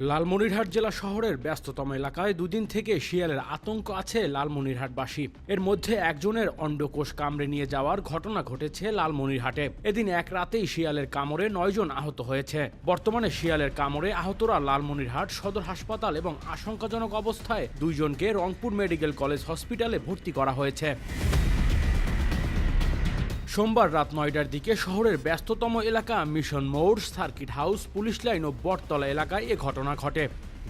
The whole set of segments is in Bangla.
লালমনিরহাট জেলা শহরের ব্যস্ততম এলাকায় দুদিন থেকে শিয়ালের আতঙ্ক আছে লালমনিরহাটবাসী। এর মধ্যে একজনের অন্ডকোষ কামড়ে নিয়ে যাওয়ার ঘটনা ঘটেছে লালমনিরহাটে। এদিন এক রাতেই শিয়ালের কামড়ে নয়জন আহত হয়েছে। বর্তমানে শিয়ালের কামড়ে আহতরা লালমনিরহাট সদর হাসপাতাল এবং আশঙ্কাজনক অবস্থায় দুইজনকে রংপুর মেডিকেল কলেজ হসপিটালে ভর্তি করা হয়েছে। সোমবার রাত নয়টার দিকে শহরের ব্যস্ততম এলাকা মিশন মোড়, সার্কিট হাউস, পুলিশ লাইন ও বটতলা এলাকায় এ ঘটনা ঘটে।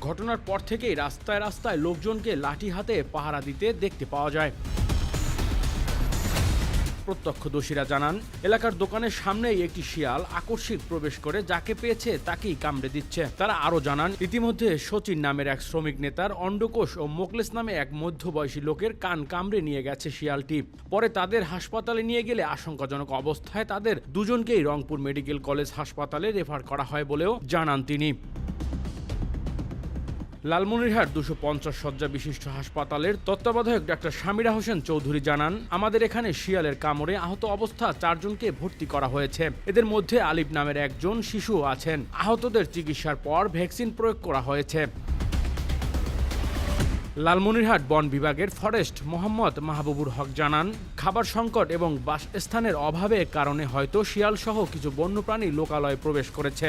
ঘটনার পর থেকেই রাস্তায় রাস্তায় লোকজনকে লাঠি হাতে পাহারা দিতে দেখতে পাওয়া যায়। প্রত্যক্ষদর্শীরা জানান, এলাকার দোকানের সামনেই একটি শিয়াল আকস্মিক প্রবেশ করে যাকে পেয়েছে তাকেই কামড়ে দিচ্ছে। তারা আরও জানান, ইতিমধ্যে সচিন নামের এক শ্রমিক নেতার অন্ডকোষ ও মোকলেস নামে এক মধ্যবয়সী লোকের কান কামড়ে নিয়ে গেছে শিয়ালটি। পরে তাদের হাসপাতালে নিয়ে গেলে আশঙ্কাজনক অবস্থায় তাদের দুজনকেই রংপুর মেডিকেল কলেজ হাসপাতালে রেফার করা হয় বলেও জানান তিনি। লালমনিরহাট দুশো পঞ্চাশ শয্যা বিশিষ্ট হাসপাতালের তত্ত্বাবধায়ক ডাক্তার সামিরা হোসেন চৌধুরী জানান, আমাদের এখানে শিয়ালের কামড়ে আহত অবস্থা চারজনকে ভর্তি করা হয়েছে। এদের মধ্যে আলিফ নামের একজন শিশু আছেন। আহতদের চিকিৎসার পর ভ্যাকসিন প্রয়োগ করা হয়েছে। লালমনিরহাট বন বিভাগের ফরেস্ট মোহাম্মদ মাহবুবুর হক জানান, খাবার সংকট এবং বাসস্থানের অভাবের কারণে হয়তো শিয়াল সহ কিছু বন্যপ্রাণী লোকালয়ে প্রবেশ করেছে।